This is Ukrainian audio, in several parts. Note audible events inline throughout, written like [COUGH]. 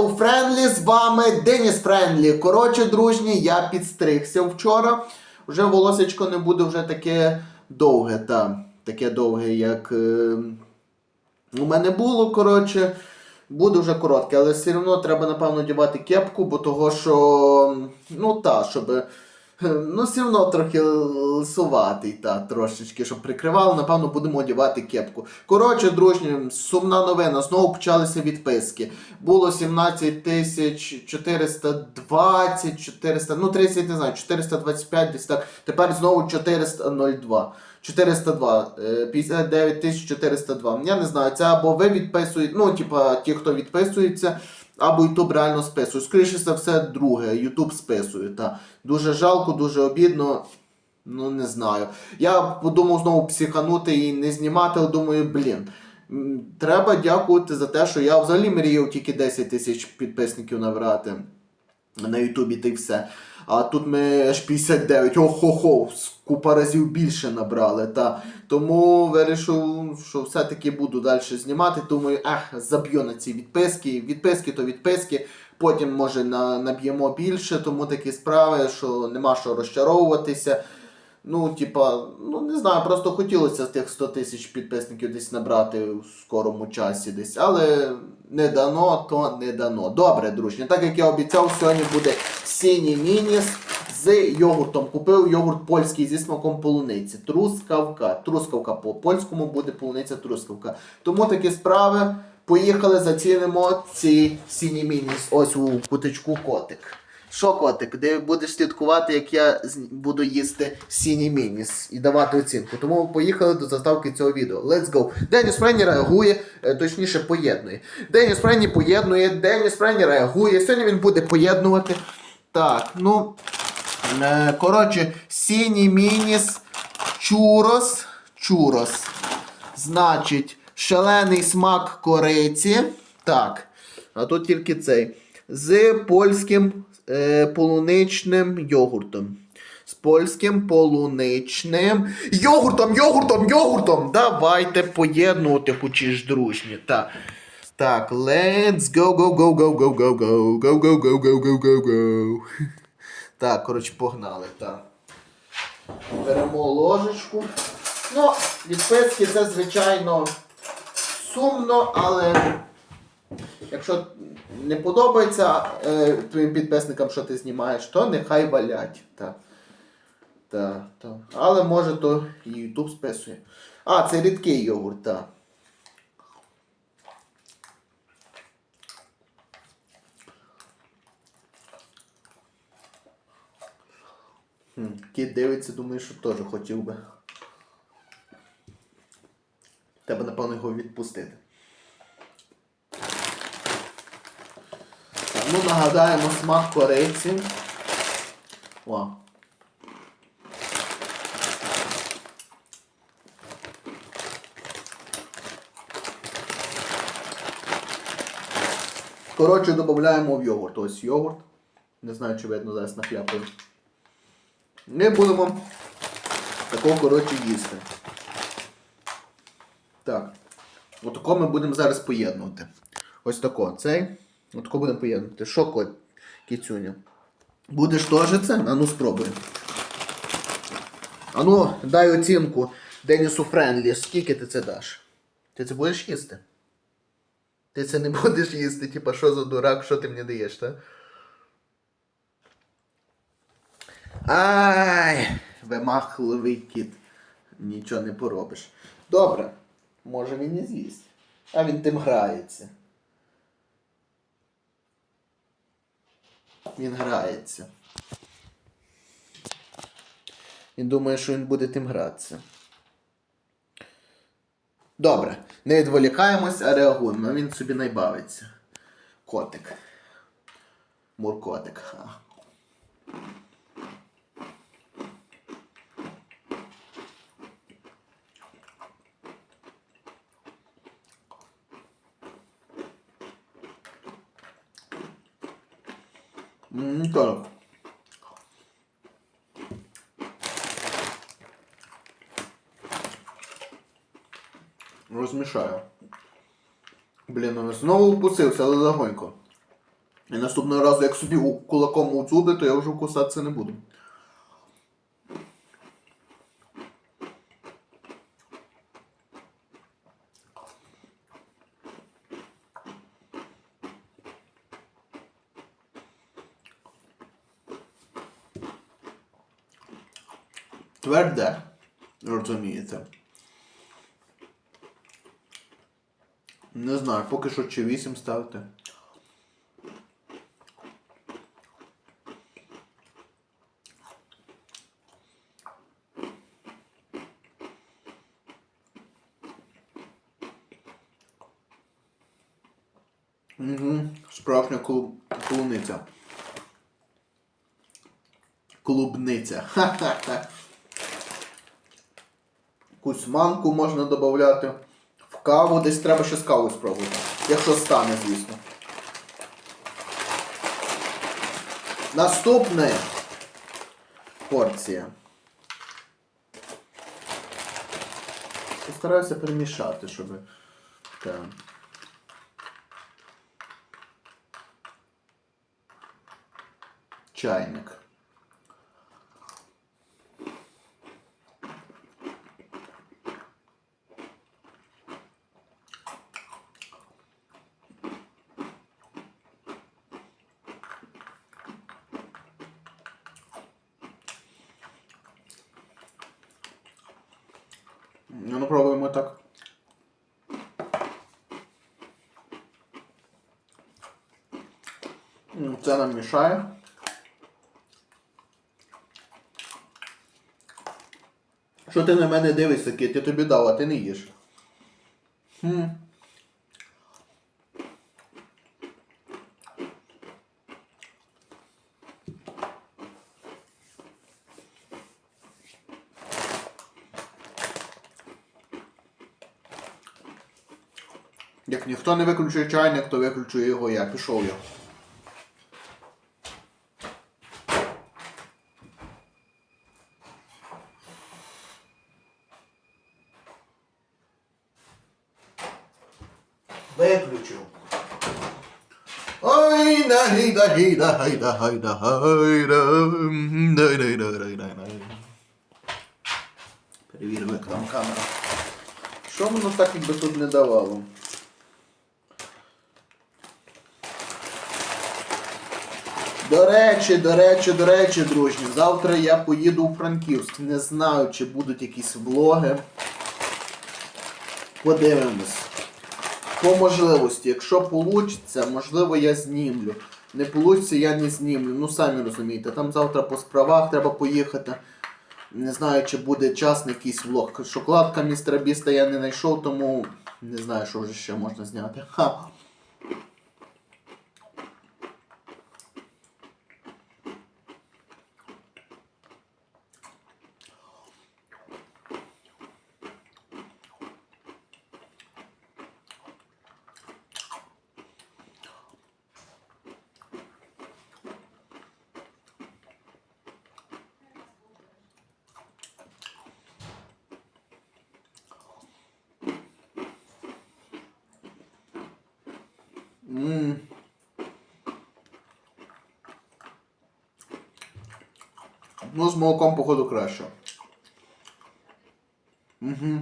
Hello, Friendly, з вами Деніс Френдлі. Коротше, дружні, я підстригся вчора. Вже волосечко не буде вже таке довге, та, таке довге, як е, у мене було. Коротше, буде вже коротке, але все одно треба, напевно, дівати кепку, бо того, що. Ну та, щоб. Ну, все одно трохи лисуватий, та, трошечки, щоб прикривало, напевно, будемо одягати кепку. Коротше, дружні, сумна новина. Знову почалися відписки. Було 17 тисяч 420, 400, ну 30, не знаю, 425 десь так. Тепер знову 402. 402, е, 59 тисяч 402. Я не знаю, це або ви відписуєте, ну, типа, ті, хто відписується, або Ютуб реально списує. Скоріше за все, друге, Ютуб списує. Та. Дуже жалко, дуже обідно. Ну, не знаю. Я подумав знову психанути і не знімати, але думаю, блін. Треба дякувати за те, що я взагалі мріяв тільки 10 тисяч підписників набрати на Ютубі та й все. А тут ми аж 59, охо-хо, купа разів більше набрали. Та. Тому вирішив, що все-таки буду далі знімати. Думаю, ех, заб'ю на ці відписки. Відписки то відписки. Потім, може, на, наб'ємо більше, тому такі справи, що нема що розчаровуватися. Ну, типа, ну не знаю, просто хотілося тих 100 тисяч підписників десь набрати в скорому часі десь. Але не дано, то не дано. Добре, дружні. Так як я обіцяв, сьогодні буде синій мініс з йогуртом. Купив йогурт польський зі смаком полуниці. Трускавка. Трускавка по польському буде полуниця трускавка. Тому такі справи. Поїхали, зацінимо ці сіні мініс. Ось у кутичку котик. Що, котик, де будеш слідкувати, як я буду їсти сіні мініс і давати оцінку. Тому поїхали до заставки цього відео. Let's go. Деніс Френні реагує, е, точніше поєднує. Деніс Френні поєднує, Деніс Френні реагує. Сьогодні він буде поєднувати. Так, ну. Е, коротше, сіні мініс чурос. Чурос. Значить, шалений смак кориці. Так. А тут тільки цей. З польським е, полуничним йогуртом. З польським полуничним йогуртом, йогуртом, йогуртом. Давайте поєднувати хочі ж дружні. Так. Так, let's go, go, go, go, go, go, go, go, go, go, go, go, go, go. Так, коротше, погнали, так. Беремо ложечку. Ну, відписки це, звичайно, сумно, але якщо не подобається е, твоїм підписникам, що ти знімаєш, то нехай валять. Та. Та, та. Але може то і YouTube списує. А, це рідкий йогурт, так. Кіт дивиться, думаю, що теж хотів би. Треба, напевно, його відпустити. Ну, нагадаємо смак кориці. О. Коротше, додаємо в йогурт. Ось йогурт. Не знаю, чи видно зараз нахляпаю. Ми будемо такого, коротше, їсти. Так. Отако ми будемо зараз поєднувати. Ось тако. Цей. Отако будемо поєднувати. Що, кот? Будеш теж це? А ну спробуй. А ну, дай оцінку Денісу Френлі. Скільки ти це даш? Ти це будеш їсти? Ти це не [LAUGHS] будеш їсти, типа, що за дурак, що ти мені даєш, так? Ай, вимахливий кіт. Нічого не поробиш. Добре. Може він і з'їсть. А він тим грається. Він грається. Він думає, що він буде тим гратися. Добре. Не відволікаємось, а реагуємо. Він собі найбавиться. Котик. Муркотик. Ха. М, Так. Розмішаю. Блін, ну знову вкусився, але легонько. І наступного разу, як собі кулаком у зуби, то я вже кусатися не буду. Тверде, розумієте. Не знаю, поки що чи 8 ставити. Угу. Справжня клуб... клубниця. Клубниця. Ха-ха-ха. Якусь манку можна додати. В каву десь треба ще з кавою спробувати. Якщо стане, звісно. Наступна порція. Постараюся перемішати, щоб. Так. Чайник. Ну, ну пробуємо так. Ну, Це нам мішає. Що ти на мене дивишся, кіт? Я тобі дав, а ти не їш. Як ніхто не виключує чайник, то виключую його я. Пішов я. Виключу. Ой, да гайда, гайда, гайда. Дай, дай, дай, дай, дай, дай. Перевіримо, як там камера. Що воно так якби тут не давало? До речі, до речі, до речі, дружні, завтра я поїду у Франківськ. Не знаю, чи будуть якісь влоги. Подивимось. По можливості, якщо вийде, можливо, я знімлю. Не вийде, я не знімлю. Ну, самі розумієте, там завтра по справах треба поїхати. Не знаю, чи буде час на якийсь влог. Шоколадка містера Біста я не знайшов, тому не знаю, що вже ще можна зняти. Ха. М. Ну, з молоком, походу, краще. Угу.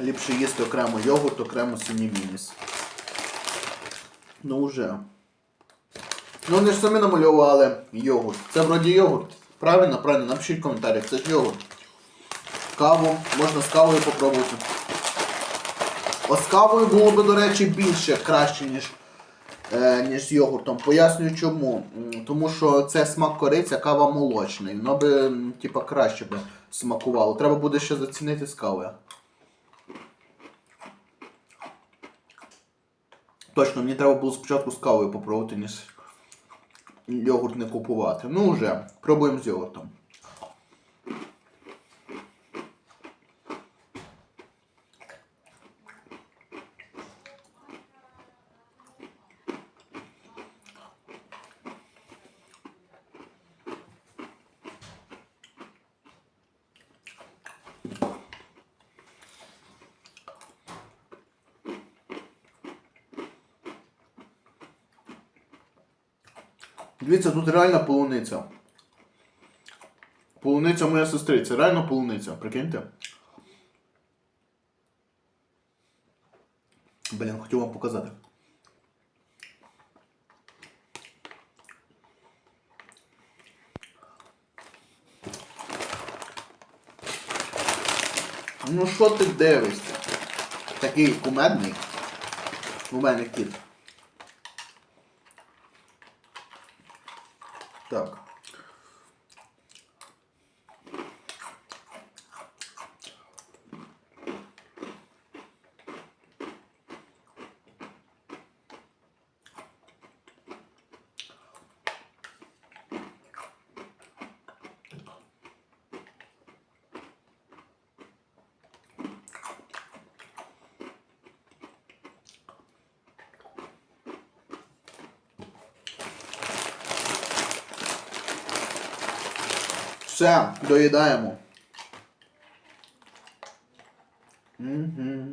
Ліпше їсти окремо йогурт, окремо синімініс. Ну вже. Ну вони ж самі намалювали йогурт. Це вроді йогурт. Правильно, правильно, напишіть в коментарях, це ж йогурт. Каву, можна з кавою попробувати. О, з кавою було б, до речі, більше краще, ніж, е, ніж з йогуртом. Пояснюю чому. Тому що це смак кориця, кава молочний. Воно би, типа, краще би смакувало. Треба буде ще зацінити з кавою. Точно, мені треба було спочатку з кавою попробувати, ніж йогурт не купувати. Ну вже, пробуємо з йогуртом. Дивіться, тут реальна полуниця. Полуниця моя сестриця, реально полуниця, прикиньте. Блін, хотів вам показати. Ну що ти дивишся? Такий кумедний. У мене кіт. Так. Все, доїдаємо. Угу.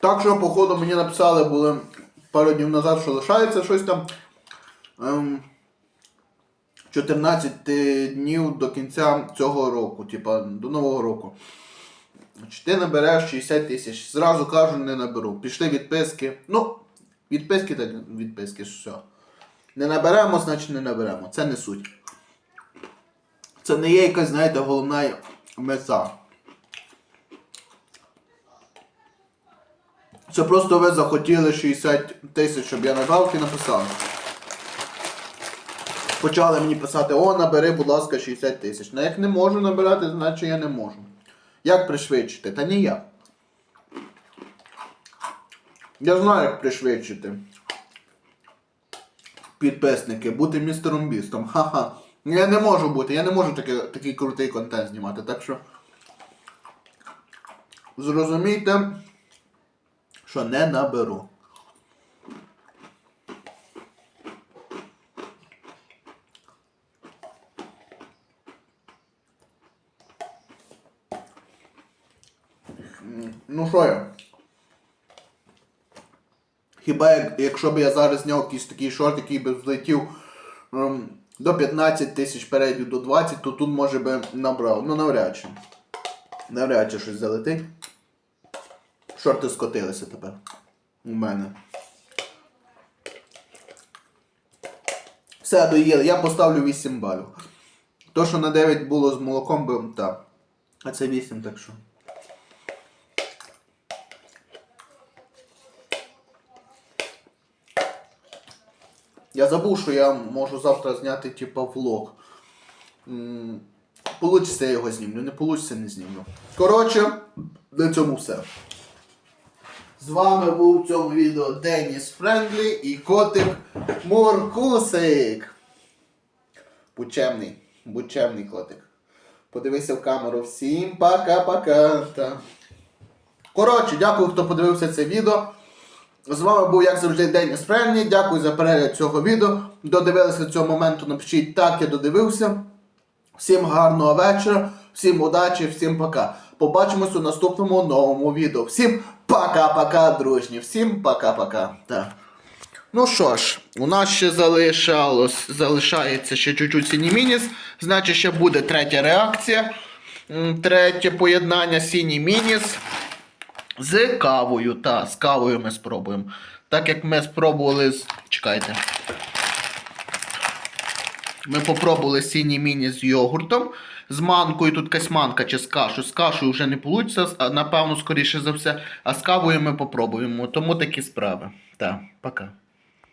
Так що, походу, мені написали були пару днів назад, що лишається щось там. Ем, 14 днів до кінця цього року, типа до нового року. Чи ти набереш 60 тисяч? Зразу кажу, не наберу. Пішли відписки. Ну, відписки так відписки, все. Не наберемо, значить не наберемо. Це не суть. Це не є якась, знаєте, головна мета. Це просто ви захотіли 60 тисяч, щоб я набрав і написав. Почали мені писати, о, набери, будь ласка, 60 тисяч. Ну як не можу набирати, значить я не можу. Як пришвидшити? Та ніяк. Я знаю, як пришвидшити. Підписники, бути містером Бістом. Ха-ха. Я не можу бути, я не можу таки, такий крутий контент знімати, так що. Зрозумійте, що не наберу. Ну що я? Хіба як, якщо б я зараз зняв якийсь такий шорт, який би злетів ем, до 15 тисяч перейдів до 20, то тут може би набрав. Ну навряд чи. Навряд чи щось залетить. Шорти скотилися тепер. У мене. Все, доїли. Я поставлю 8 балів. То, що на 9 було з молоком, би так. А це 8, так що. Я забув, що я можу завтра зняти типа влог. Получиться я його знімлю, не получиться не знімлю. Коротше, на цьому все. З вами був в цьому відео Деніс Френдлі і котик Муркусик. Бучемний, бучемний котик. Подивися в камеру. Всім пока-пока. Коротше, дякую, хто подивився це відео. З вами був, як завжди, Деніс Френдлі. Дякую за перегляд цього відео. Додивилися до цього моменту, напишіть так, я додивився. Всім гарного вечора, всім удачі, всім пока. Побачимось у наступному новому відео. Всім пока-пока, дружні. Всім пока-пока. Так. Ну що ж, у нас ще залишалось, залишається ще чуть-чуть синій мініс. Значить, ще буде третя реакція. Третє поєднання синій мініс з кавою. Та, з кавою ми спробуємо. Так як ми спробували з. Чекайте. Ми попробували сіні міні з йогуртом, з манкою, тут якась манка чи з кашу. З кашою вже не вийде, напевно, скоріше за все. А з кавою ми попробуємо. Тому такі справи. Так, пока.